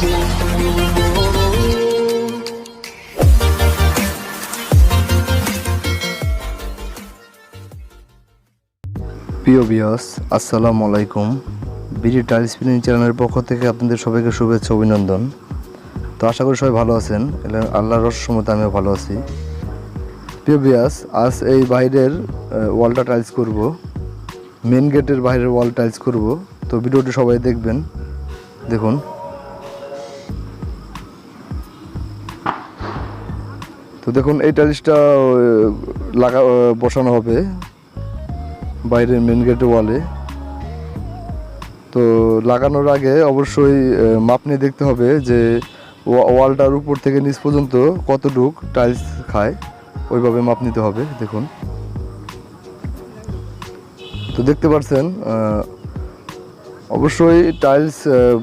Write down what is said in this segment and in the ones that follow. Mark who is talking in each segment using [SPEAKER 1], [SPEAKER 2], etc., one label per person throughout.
[SPEAKER 1] প্রিয় বিয়স আসসালামু আলাইকুম। বিডি টাইল স্পিনিং চ্যানেলের পক্ষ থেকে আপনাদের সবাইকে শুভেচ্ছা অভিনন্দন। তো আশা করি সবাই ভালো আছেন আল্লাহর রসমতে আমিও ভালো আছি। প্রিয় বিয়াস আজ এই বাইরের ওয়ালটা টাইলস করব। মেন গেটের বাইরের ওয়াল টাইলস করব। তো ভিডিওটি সবাই দেখবেন। দেখুন। দেখুন এই টাইলসটা লাগা বসানো হবে বাইরের মেন গেটের ওয়ালে তো লাগানোর আগে অবশ্যই মাপ নিয়ে দেখতে হবে যে ওয়া- ওয়ালটার উপর থেকে নিচ পর্যন্ত কতটুক টাইলস খায়, ওইভাবে মাপ নিতে হবে, দেখুন। তো দেখতে পাচ্ছেন অবশ্যই টাইলস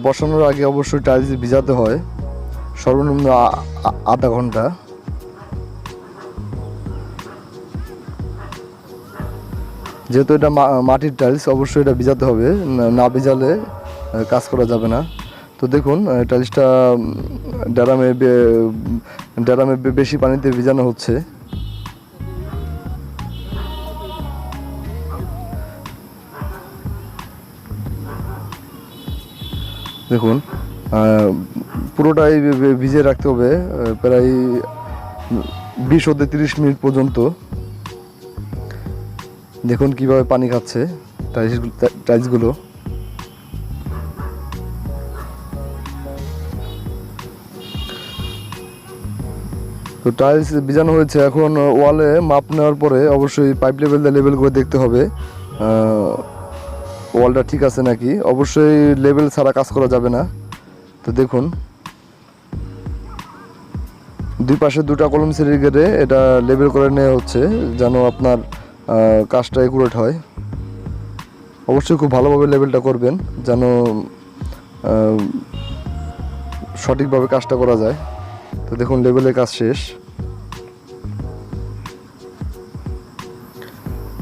[SPEAKER 1] বসানোর আগে অবশ্যই টাইলস ভিজাতে হয়। সর্বনিম্ন আধা ঘণ্টা। যেহেতু এটা মাটির টাইলস অবশ্যই এটা ভিজাতে হবে। না- ভিজালে কাজ করা যাবে না। তো দেখুন টাইলসটা ড্যারামে ড্যারামে বেশি পানিতে ভিজানো হচ্ছে। দেখুন পুরোটাই ভি- ভি- ভিজিয়ে রাখতে হবে প্রায় বিশ হতে তিরিশ মিনিট পর্যন্ত। দেখুন কীভাবে পানি খাচ্ছে টাইলস টাইলসগুলো তো টাইলস বিজানো হয়েছে, এখন ওয়ালে মাপ নেওয়ার পরে অবশ্যই পাইপ লেভেল দিয়ে লেভেল করে দেখতে হবে ওয়ালটা ঠিক আছে নাকি? অবশ্যই লেভেল ছাড়া কাজ করা যাবে না। তো দেখুন, দুই পাশে দুটা কলম সিঁড়ি কেটে এটা লেবেল করে নেওয়া হচ্ছে, যেন আপনার কাজটা একুরেট হয়। অবশ্যই খুব ভালোভাবে লেভেলটা করবেন যেন সঠিকভাবে কাজটা করা যায়। তো দেখুন লেভেলের কাজ শেষ।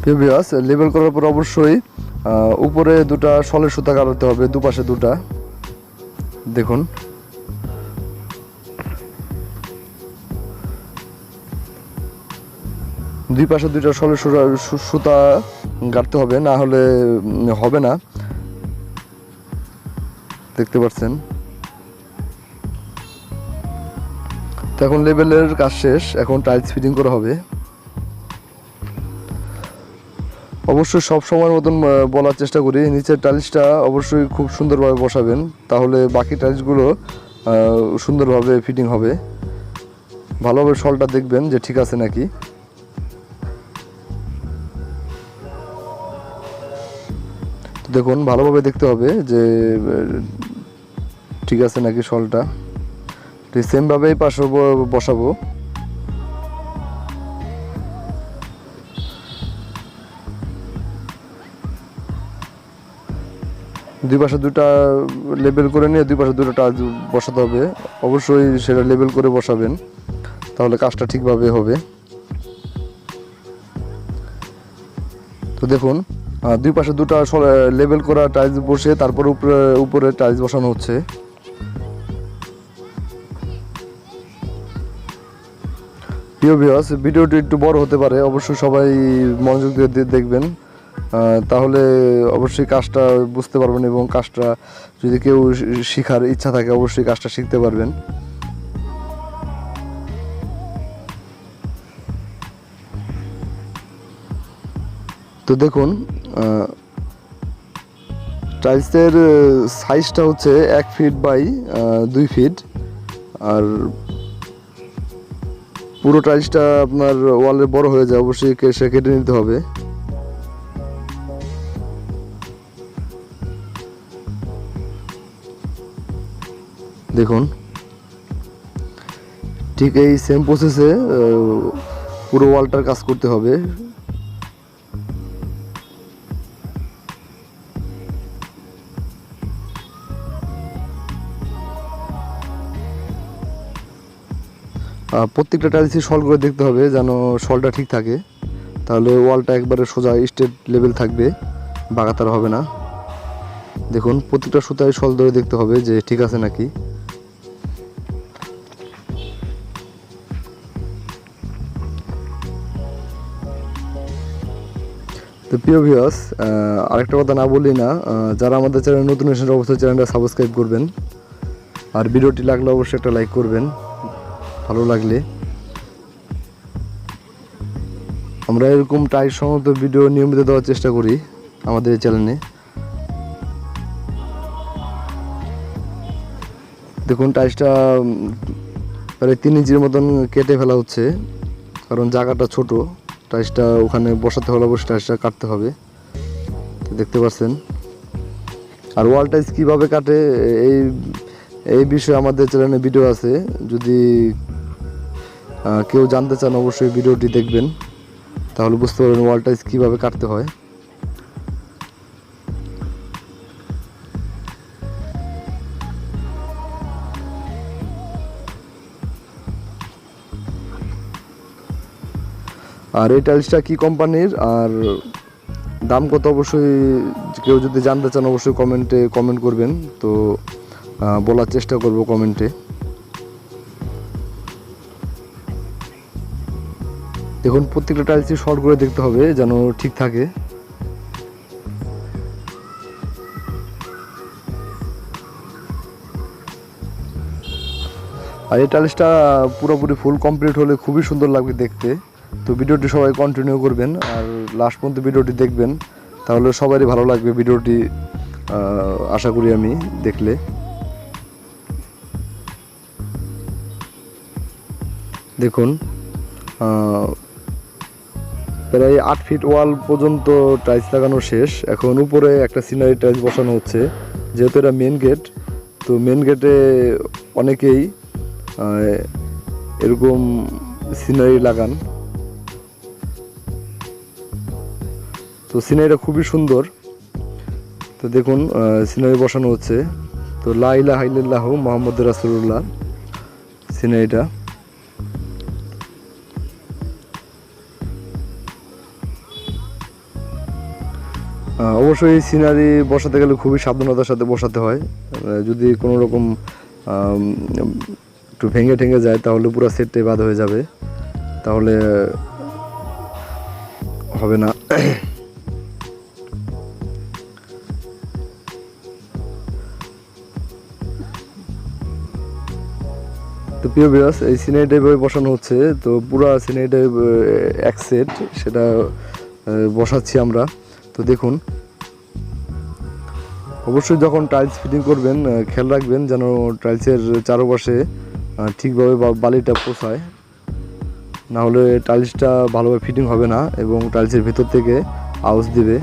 [SPEAKER 1] প্রিভিয়াস লেবেল করার পর অবশ্যই উপরে দুটা সলের সুতা কাটাতে হবে, দুপাশে দুটা। দেখুন। দুই পাশে দুইটা সলে সুতা গাড়তে হবে, না হলে হবে না। দেখতে পাচ্ছেন। তো এখন লেভেলের কাজ শেষ, এখন টাইলস ফিটিং করা হবে। অবশ্যই সব সময়ের মতন বলার চেষ্টা করি। নিচের টাইলসটা অবশ্যই খুব সুন্দরভাবে বসাবেন, তাহলে বাকি টাইলসগুলো সুন্দরভাবে ফিটিং হবে। ভালোভাবে শলটা দেখবেন যে ঠিক আছে নাকি। তো দেখুন, ভালোভাবে দেখতে হবে যে ঠিক আছে নাকি শলটা? সেমভাবেই পাশে বসাবো। দুই পাশে দুটা লেবেল করে নিয়ে দুই পাশে দুটো টাচ বসাতে হবে। অবশ্যই সেটা লেবেল করে বসাবেন, তাহলে কাজটা ঠিকভাবে হবে। তো দেখুন দুই পাশে দুটো লেবেল করা টাইলস বসে, তারপর উপরে উপরে টাইলস বসানো হচ্ছে। প্রিয় ভিউয়ার্স ভিডিওটি একটু বড় হতে পারে, অবশ্যই সবাই মনোযোগ দিয়ে দেখবেন। তাহলে অবশ্যই কাজটা বুঝতে পারবেন এবং কাজটা যদি কেউ শিখার ইচ্ছা থাকে, অবশ্যই কাজটা শিখতে পারবেন। তো দেখুন টাইলসের সাইজটা হচ্ছে এক ফিট বাই দুই ফিট আর পুরো টাইলসটা আপনার ওয়ালে বড় হয়ে যায়, অবশ্যই সে কেটে নিতে হবে। দেখুন, ঠিক এই সেম প্রসেসে পুরো ওয়ালটার কাজ করতে হবে। প্রত্যেকটা টাইলসই সল করে দেখতে হবে যেন সলটা ঠিক থাকে। তাহলে ওয়ালটা একবারে সোজা স্টেট লেভেল থাকবে, বাগাতার হবে না। দেখুন প্রতিটা সুতায় সল ধরে দেখতে হবে যে ঠিক আছে নাকি। তো প্রিয় ভিওস আরেকটা কথা না বলি না যারা আমাদের চ্যানেল নতুন এসে অবশ্যই চ্যানেলটা সাবস্ক্রাইব করবেন। আর ভিডিওটি লাগলে অবশ্যই একটা লাইক করবেন। ভালো লাগলে। আমরা এরকম টাইট সমস্ত ভিডিও নিয়মিত দেওয়ার চেষ্টা করি আমাদের চ্যানেলে দেখুন, টাইসটা প্রায় তিন ইঞ্চির মতন কেটে ফেলা হচ্ছে, কারণ জায়গাটা ছোট। টাইসটা ওখানে বসাতে হলে অবশ্যই টাইসটা কাটতে হবে। দেখতে পাচ্ছেন। আর ওয়াল টাইস কীভাবে কাটে, এই এই বিষয়ে আমাদের চ্যানেলে ভিডিও আছে। যদি কেউ জানতে চান অবশ্যই ভিডিওটি দেখবেন। তাহলে বুঝতে পারবেন ওয়াল কীভাবে কাটতে হয়। আর এই টাইলসটা কী কোম্পানির আর দাম কত অবশ্যই, কেউ যদি জানতে চান অবশ্যই কমেন্টে কমেন্ট করবেন। তো বলার চেষ্টা করব কমেন্টে দেখুন, প্রত্যেকটা টাইলসই শর্ট করে দেখতে হবে যেন ঠিক থাকে। আর এই টাইলসটা পুরোপুরি ফুল কমপ্লিট হলে খুবই সুন্দর লাগবে দেখতে। তো ভিডিওটি সবাই কন্টিনিউ করবেন, আর লাস্ট পর্যন্ত ভিডিওটি দেখবেন, তাহলে সবারই ভালো লাগবে ভিডিওটি আশা করি আমি দেখলে। দেখুন প্রায় আট ফিট ওয়াল পর্যন্ত টাইলস লাগানো শেষ। এখন উপরে একটা সিনারি টাইলস বসানো হচ্ছে, যেহেতু এটা মেন গেট তো মেন গেটে অনেকেই এরকম সিনারি লাগান। তো সিনারিটা খুবই সুন্দর। তো দেখুন সিনারি বসানো হচ্ছে। তো লাইলা হাইল্লাহ মোহাম্মদ রাসুল্লাহ সিনারিটা অবশ্যই সিনারি বসাতে গেলে খুবই সাবধানতার সাথে বসাতে হয়। যদি কোনো রকম একটু ভেঙে ঠেঙে যায়, তাহলে পুরো সেটটাই বাদ হয়ে যাবে। তাহলে হবে না। তো প্রিয় বিয়াস এই সিনারিটা এভাবে বসানো হচ্ছে, তো পুরো সিনারিটা এক সেট সেটা বসাচ্ছি আমরা। তো দেখুন, অবশ্যই যখন টাইলস ফিটিং করবেন খেয়াল রাখবেন যেন টাইলসের চারপাশে ঠিকভাবে বালিটা পোষায়। না হলে টাইলসটা ভালোভাবে ফিটিং হবে না এবং টাইলসের ভেতর থেকে আউস দিবে।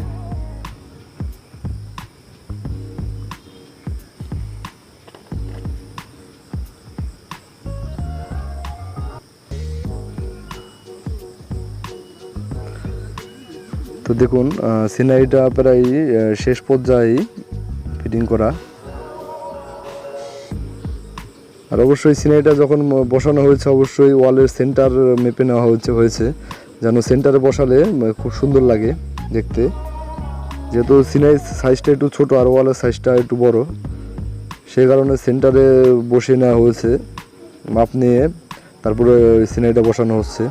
[SPEAKER 1] তো দেখুন সিনারিটা প্রায় শেষ পর্যায়ে ফিটিং করা। আর অবশ্যই সিনারিটা যখন বসানো হয়েছে, অবশ্যই ওয়ালের সেন্টার মেপে নেওয়া হয়েছে হয়েছে। যেন সেন্টারে বসালে খুব সুন্দর লাগে দেখতে। যেহেতু সিনারি সাইজটা একটু ছোটো, আর ওয়ালের সাইজটা একটু বড় সেই কারণে সেন্টারে বসিয়ে নেওয়া হয়েছে। মাপ নিয়ে তারপরে সিনারিটা বসানো হচ্ছে।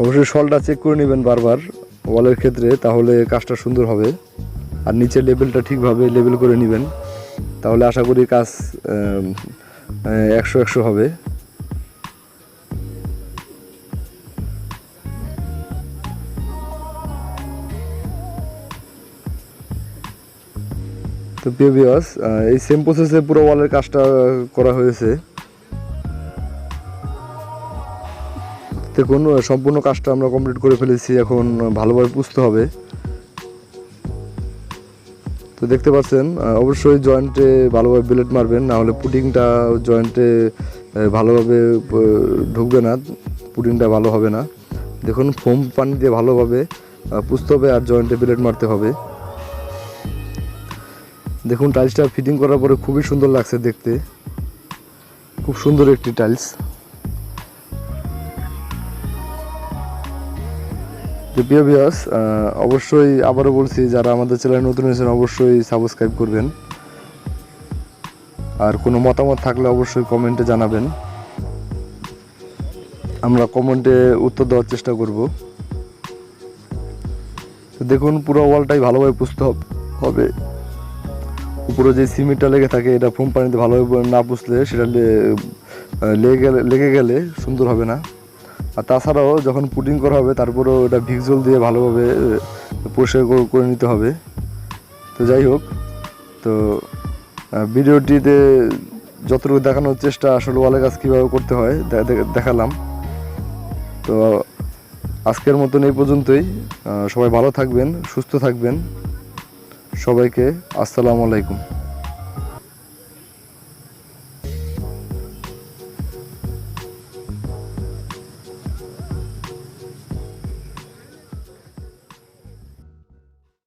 [SPEAKER 1] অবশ্যই শলটা চেক করে নেবেন বারবার ওয়ালের ক্ষেত্রে, তাহলে কাজটা সুন্দর হবে। আর নিচের লেভেলটা ঠিকভাবে লেভেল করে নেবেন। তাহলে আশা করি কাজ একশো একশো হবে। তো প্রিয় এই সেম প্রসেসে পুরো ওয়ালের কাজটা করা হয়েছে। দেখুন সম্পূর্ণ কাজটা আমরা কমপ্লিট করে ফেলেছি, এখন ভালোভাবে পুষতে হবে। তো দেখতে পাচ্ছেন অবশ্যই জয়েন্টে ভালোভাবে ব্লেড মারবেন, না হলে পুডিংটা জয়েন্টে ভালোভাবে ঢুকবে না পুডিংটা ভালো হবে না। দেখুন ফোম পানি দিয়ে ভালোভাবে পুষতে হবে আর জয়েন্টে ব্লেড মারতে হবে। দেখুন টাইলসটা ফিটিং করার পরে খুবই সুন্দর লাগছে দেখতে। খুব সুন্দর একটি টাইলস যে প্রিয় বিয়াস অবশ্যই আবারও বলছি, যারা আমাদের চ্যানেল নতুন হয়েছেন অবশ্যই সাবস্ক্রাইব করবেন। আর কোনো মতামত থাকলে অবশ্যই কমেন্টে জানাবেন। আমরা কমেন্টে উত্তর দেওয়ার চেষ্টা করব। দেখুন, পুরো ওয়ালটাই ভালোভাবে পুষতে হবে। উপরে যে সিমেন্টটা লেগে থাকে, এটা ফোম পানিতে ভালোভাবে না পুষলে সেটা লেগে গেলে সুন্দর হবে না। আর তাছাড়াও যখন পুটিং করা হবে, তারপরেও এটা ভিক্সল দিয়ে ভালোভাবে পরিষ্কার করে- নিতে হবে। তো যাই হোক, তো ভিডিওটিতে যতটুকু দেখানোর চেষ্টা আসলে ওয়ালে কাজ কীভাবে করতে হয় দেখালাম। তো, আজকের মতন এই পর্যন্তই। সবাই ভালো থাকবেন, সুস্থ থাকবেন। সবাইকে আসসালামু আলাইকুম।